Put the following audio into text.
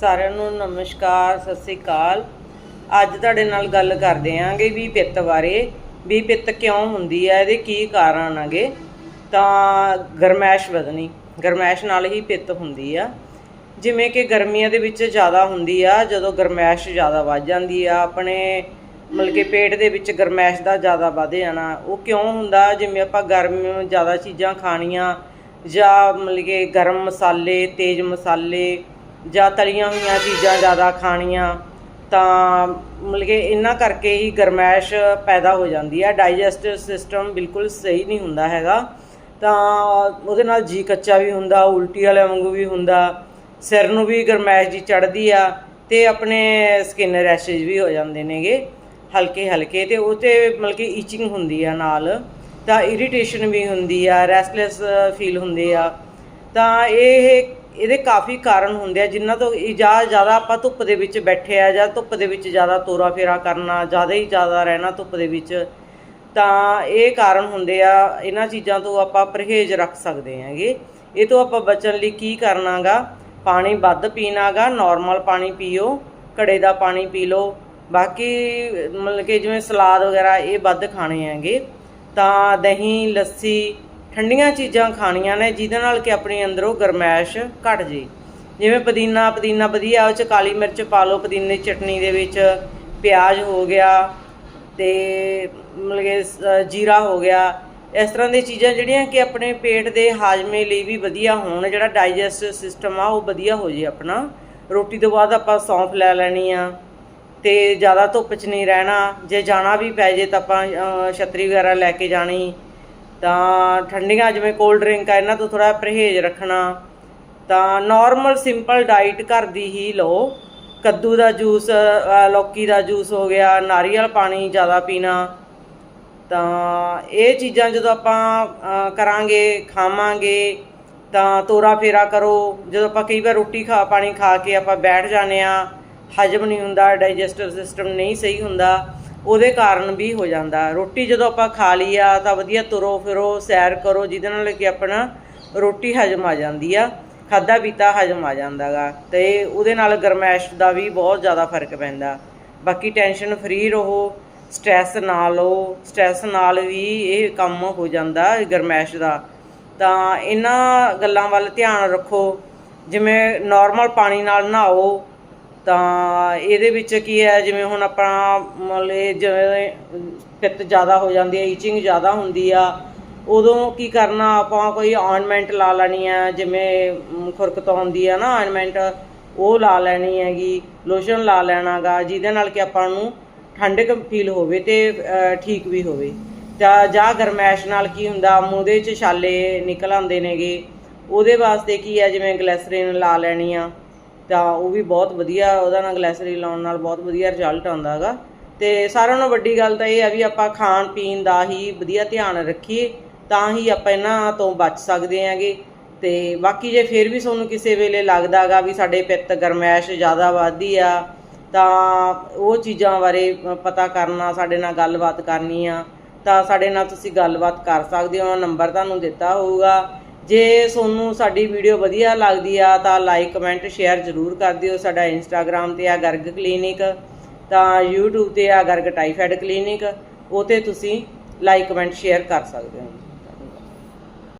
ਸਾਰਿਆਂ ਨੂੰ ਨਮਸਕਾਰ, ਸਤਿ ਸ੍ਰੀ ਅਕਾਲ। ਅੱਜ ਤੁਹਾਡੇ ਨਾਲ ਗੱਲ ਕਰਦੇ ਆਂਗੇ ਵੀ ਪਿੱਤ ਬਾਰੇ, ਵੀ ਪਿੱਤ ਕਿਉਂ ਹੁੰਦੀ ਹੈ ਇਹਦੇ ਕੀ ਕਾਰਨ ਆਗੇ? ਤਾਂ ਗਰਮੈਸ਼ ਵਧਣੀ, ਗਰਮੈਸ਼ ਨਾਲ ਹੀ ਪਿੱਤ ਹੁੰਦੀ ਆ। ਜਿਵੇਂ ਕਿ ਗਰਮੀਆਂ ਦੇ ਵਿੱਚ ਜ਼ਿਆਦਾ ਹੁੰਦੀ ਆ, ਜਦੋਂ ਗਰਮੈਸ਼ ਜ਼ਿਆਦਾ ਵੱਧ ਜਾਂਦੀ ਆ, ਆਪਣੇ ਮਤਲਬ ਕਿ ਪੇਟ ਦੇ ਵਿੱਚ ਗਰਮੈਸ਼ ਦਾ ਜ਼ਿਆਦਾ ਵੱਧ ਜਾਣਾ, ਉਹ ਕਿਉਂ ਹੁੰਦਾ? ਜਿਵੇਂ ਆਪਾਂ ਗਰਮ ਜ਼ਿਆਦਾ ਚੀਜ਼ਾਂ ਖਾਣੀਆਂ ਜਾਂ ਮਤਲਬ ਕਿ ਗਰਮ ਮਸਾਲੇ, ਤੇਜ਼ ਮਸਾਲੇ ਜਾਂ ਤਲੀਆਂ ਹੋਈਆਂ ਚੀਜ਼ਾਂ ਜ਼ਿਆਦਾ ਖਾਣੀਆਂ, ਤਾਂ ਮਤਲਬ ਕਿ ਇਹਨਾਂ ਕਰਕੇ ਹੀ ਗਰਮੈਸ਼ ਪੈਦਾ ਹੋ ਜਾਂਦੀ ਹੈ। ਡਾਈਜੈਸਟਿਵ ਸਿਸਟਮ ਬਿਲਕੁਲ ਸਹੀ ਨਹੀਂ ਹੁੰਦਾ ਹੈਗਾ। ਤਾਂ ਉਹਦੇ ਨਾਲ ਜੀ ਕੱਚਾ ਵੀ ਹੁੰਦਾ, ਉਲਟੀ ਵਾਲੇ ਵਾਂਗੂ ਵੀ ਹੁੰਦਾ, ਸਿਰ ਨੂੰ ਵੀ ਗਰਮੈਸ਼ ਜੀ ਚੜਦੀ ਆ ਤੇ ਆਪਣੇ ਸਕਿਨ ਰੈਸ਼ੇਜ ਵੀ ਹੋ ਜਾਂਦੇ ਨੇਗੇ ਹਲਕੇ ਹਲਕੇ ਤੇ ਉਹ ਤੇ ਮਤਲਬ ਕਿ ਈਚਿੰਗ ਹੁੰਦੀ ਆ ਨਾਲ। ਤਾਂ ਇਰੀਟੇਸ਼ਨ ਵੀ ਹੁੰਦੀ ਆ ਰੈਸਟਲੈਸ ਫੀਲ ਹੁੰਦੇ ਆ। ਤਾਂ ਇਹ ਇਹਦੇ ਕਾਫੀ ਕਾਰਨ ਹੁੰਦੇ ਆ ਜਿਨ੍ਹਾਂ ਤੋਂ ਜਾਂ ਜ਼ਿਆਦਾ ਆਪਾਂ ਧੁੱਪ ਦੇ ਵਿੱਚ ਬੈਠੇ ਆ ਜਾਂ ਧੁੱਪ ਦੇ ਵਿੱਚ ਜ਼ਿਆਦਾ ਤੋਰਾ ਫੇਰਾ ਕਰਨਾ, ਜ਼ਿਆਦਾ ਹੀ ਜ਼ਿਆਦਾ ਰਹਿਣਾ ਧੁੱਪ ਦੇ ਵਿੱਚ, ਤਾਂ ਇਹ ਕਾਰਨ ਹੁੰਦੇ ਆ, ਇਹਨਾਂ ਚੀਜ਼ਾਂ ਤੋਂ ਆਪਾਂ ਪਰਹੇਜ਼ ਰੱਖ ਸਕਦੇ ਹਾਂਗੇ। ਇਹ ਤੋਂ ਆਪਾਂ ਬਚਣ ਲਈ ਕੀ ਕਰਨਾਗਾ? ਪਾਣੀ ਵੱਧ ਪੀਣਾਗਾ ਨਾਰਮਲ ਪਾਣੀ ਪੀਓ, ਘੜੇ ਦਾ ਪਾਣੀ ਪੀ ਲਓ। ਬਾਕੀ ਮਤਲਬ ਕਿ ਜਿਵੇਂ ਸਲਾਦ ਵਗੈਰਾ ਇਹ ਵੱਧ ਖਾਣੇ ਹੈਗੇ। ਤਾਂ ਦਹੀਂ, ਲੱਸੀ ਠੰਡੀਆਂ ਚੀਜ਼ਾਂ ਖਾਣੀਆਂ ਨੇ ਜਿਹਦੇ ਨਾਲ ਕਿ ਆਪਣੇ ਅੰਦਰੋਂ ਗਰਮੈਸ਼ ਘਟ ਜੇ। ਜਿਵੇਂ ਪੁਦੀਨਾ ਪੁਦੀਨਾ ਵਧੀਆ ਉਹ ਚ ਕਾਲੀ ਮਿਰਚ ਪਾ ਲਓ ਪੁਦੀਨੇ ਚਟਨੀ ਦੇ ਵਿੱਚ ਪਿਆਜ਼ ਹੋ ਗਿਆ ਤੇ ਮਤਲਬ ਕਿ ਜੀਰਾ ਹੋ ਗਿਆ। ਇਸ ਤਰ੍ਹਾਂ ਦੀਆਂ ਚੀਜ਼ਾਂ ਜਿਹੜੀਆਂ ਕਿ ਆਪਣੇ ਪੇਟ ਦੇ ਹਾਜ਼ਮੇ ਲਈ ਵੀ ਵਧੀਆ ਹੋਣ ਜਿਹੜਾ ਡਾਈਜੈਸਟਿਵ ਸਿਸਟਮ ਆ ਉਹ ਵਧੀਆ ਹੋ ਜੇ ਆਪਣਾ। ਰੋਟੀ ਤੋਂ ਬਾਅਦ ਆਪਾਂ ਸੌਂਫ ਲੈ ਲੈਣੀ ਆ ਤੇ ਜ਼ਿਆਦਾ ਧੁੱਪ 'ਚ ਨਹੀਂ ਰਹਿਣਾ। ਜੇ ਜਾਣਾ ਵੀ ਪੈ ਜੇ ਤਾਂ ਆਪਾਂ ਅ, ਛਤਰੀ ਵਗੈਰਾ ਲੈ ਕੇ ਜਾਣੀ। ਤਾਂ ਠੰਡੀਆਂ ਜਿਵੇਂ ਕੋਲਡ ਡਰਿੰਕ ਆ, ਇਹਨਾਂ ਤੋਂ ਥੋੜਾ ਪਰਹੇਜ਼ ਰੱਖਣਾ। ਤਾਂ ਨਾਰਮਲ ਸਿੰਪਲ ਡਾਈਟ ਘਰ ਦੀ ਹੀ ਲਓ। ਕੱਦੂ ਦਾ ਜੂਸ ਲੌਕੀ ਦਾ ਜੂਸ ਹੋ ਗਿਆ, ਨਾਰੀਅਲ ਪਾਣੀ ਜ਼ਿਆਦਾ ਪੀਣਾ। ਤਾਂ ਇਹ ਚੀਜ਼ਾਂ ਜਦੋਂ ਆਪਾਂ ਕਰਾਂਗੇ, ਖਾਵਾਂਗੇ, ਤਾਂ ਤੋਰਾ ਫੇਰਾ ਕਰੋ। ਜਦੋਂ ਆਪਾਂ ਕਈ ਵਾਰ ਰੋਟੀ ਖਾ, ਪਾਣੀ ਖਾ ਕੇ ਆਪਾਂ ਬੈਠ ਜਾਂਦੇ ਆ ਹਜਮ ਨਹੀਂ ਹੁੰਦਾ ਡਾਈਜੈਸਟਿਵ ਸਿਸਟਮ ਨਹੀਂ ਸਹੀ ਹੁੰਦਾ। ਉਹਦੇ ਕਾਰਨ ਵੀ ਹੋ ਜਾਂਦਾ। ਰੋਟੀ ਜਦੋਂ ਆਪਾਂ ਖਾ ਲਈ ਆ, ਤਾਂ ਵਧੀਆ ਤੁਰੋ ਫਿਰੋ, ਸੈਰ ਕਰੋ, ਜਿਹਦੇ ਨਾਲ ਕਿ ਆਪਣਾ ਰੋਟੀ ਹਜਮ ਆ ਜਾਂਦੀ ਆ ਖਾਦਾ ਪੀਤਾ ਹਜਮ ਆ ਜਾਂਦਾਗਾ ਤੇ ਉਹਦੇ ਨਾਲ ਗਰਮੈਸ਼ ਦਾ ਵੀ ਬਹੁਤ ਜ਼ਿਆਦਾ ਫ਼ਰਕ ਪੈਂਦਾ। ਬਾਕੀ ਟੈਨਸ਼ਨ ਫਰੀ ਰਹੋ, ਸਟ੍ਰੈਸ ਨਾ ਲਓ, ਸਟ੍ਰੈਸ ਨਾਲ ਵੀ ਇਹ ਕੰਮ ਹੋ ਜਾਂਦਾ ਗਰਮੈਸ਼ ਦਾ। ਤਾਂ ਇਹਨਾਂ ਗੱਲਾਂ ਵੱਲ ਧਿਆਨ ਰੱਖੋ। ਜਿਵੇਂ ਨਾਰਮਲ ਪਾਣੀ ਨਾਲ ਨਹਾਓ ਤਾਂ ਇਹਦੇ ਵਿੱਚ ਕੀ ਹੈ, ਜਿਵੇਂ ਹੁਣ ਆਪਾਂ ਮਤਲਬ ਜਿਵੇਂ ਪਿੱਤ ਜ਼ਿਆਦਾ ਹੋ ਜਾਂਦੀ ਹੈ ਈਚਿੰਗ ਜ਼ਿਆਦਾ ਹੁੰਦੀ ਆ, ਉਦੋਂ ਕੀ ਕਰਨਾ, ਆਪਾਂ ਕੋਈ ਆਇਨਮੈਂਟ ਲਾ ਲੈਣੀ ਆ, ਜਿਵੇਂ ਖੁਰਕਤ ਖੁਰਕ ਆਉਂਦੀ ਆ ਨਾ ਆਇਨਮੈਂਟ ਉਹ ਲਾ ਲੈਣੀ ਹੈਗੀ ਲੋਸ਼ਨ ਲਾ ਲੈਣਾਗਾ ਜਿਹਦੇ ਨਾਲ ਕਿ ਆਪਾਂ ਨੂੰ ਠੰਡਕ ਫੀਲ ਹੋਵੇ ਤੇ ਠੀਕ ਵੀ ਹੋਵੇ। ਜਾਂ ਜਾਂ ਗਰਮੈਸ਼ ਨਾਲ ਕੀ ਹੁੰਦਾ, ਮੂੰਹ ਦੇ ਵਿੱਚ ਛਾਲੇ ਨਿਕਲ ਆਉਂਦੇ ਨੇਗੇ, ਉਹਦੇ ਵਾਸਤੇ ਕੀ ਹੈ, ਜਿਵੇਂ ਗਲੈਸਰੀਨ ਲਾ ਲੈਣੀ ਆ। ਤਾਂ ਉਹ ਵੀ ਬਹੁਤ ਵਧੀਆ, ਉਹਦਾ ਨਾਲ ਗਲੈਸਰੀਨ ਲਾਉਣ ਨਾਲ ਬਹੁਤ ਵਧੀਆ ਰਿਜ਼ਲਟ ਆਉਂਦਾ ਹੈਗਾ। ਤੇ ਸਾਰਿਆਂ ਨਾਲੋਂ ਵੱਡੀ ਗੱਲ ਤਾਂ ਇਹ ਹੈ ਵੀ ਆਪਾਂ ਖਾਣ, ਪੀਣ ਦਾ ਹੀ ਵਧੀਆ ਧਿਆਨ ਰੱਖੀਏ, ਤਾਂ ਹੀ ਆਪਾਂ ਇਹਨਾਂ ਤੋਂ ਬਚ ਸਕਦੇ ਹਾਂਗੇ। ਤੇ ਬਾਕੀ ਜੇ ਫਿਰ ਵੀ ਤੁਹਾਨੂੰ ਕਿਸੇ ਵੇਲੇ ਲੱਗਦਾਗਾ ਵੀ ਸਾਡੇ ਪਿੱਤ ਗਰਮੈਸ਼ ਜ਼ਿਆਦਾ ਵੱਧਦੀ ਆ, ਤਾਂ ਉਹ ਚੀਜ਼ਾਂ ਬਾਰੇ ਪਤਾ ਕਰਨਾ, ਸਾਡੇ ਨਾਲ ਗੱਲਬਾਤ ਕਰਨੀ ਆ, ਤਾਂ ਸਾਡੇ ਨਾਲ ਤੁਸੀਂ ਗੱਲਬਾਤ ਕਰ ਸਕਦੇ ਹੋ, ਨੰਬਰ ਤੁਹਾਨੂੰ ਦਿੱਤਾ ਹੋਊਗਾ। ਜੇ ਤੁਹਾਨੂੰ ਸਾਡੀ ਵੀਡੀਓ ਵਧੀਆ ਲੱਗਦੀ ਆ ਤਾਂ ਲਾਈਕ ਕਮੈਂਟ ਸ਼ੇਅਰ ਜ਼ਰੂਰ ਕਰ ਦਿਓ। ਸਾਡਾ ਇੰਸਟਾਗ੍ਰam ਤੇ ਆ ਗਰਗ ਕਲੀਨਿਕ, ਤਾਂ YouTube ਤੇ ਆ ਗਰਗ ਟਾਈਫਾਇਡ ਕਲੀਨਿਕ ਉਹ ਤੇ ਤੁਸੀਂ ਲਾਈਕ ਕਮੈਂਟ ਸ਼ੇਅਰ ਕਰ ਸਕਦੇ ਹੋ।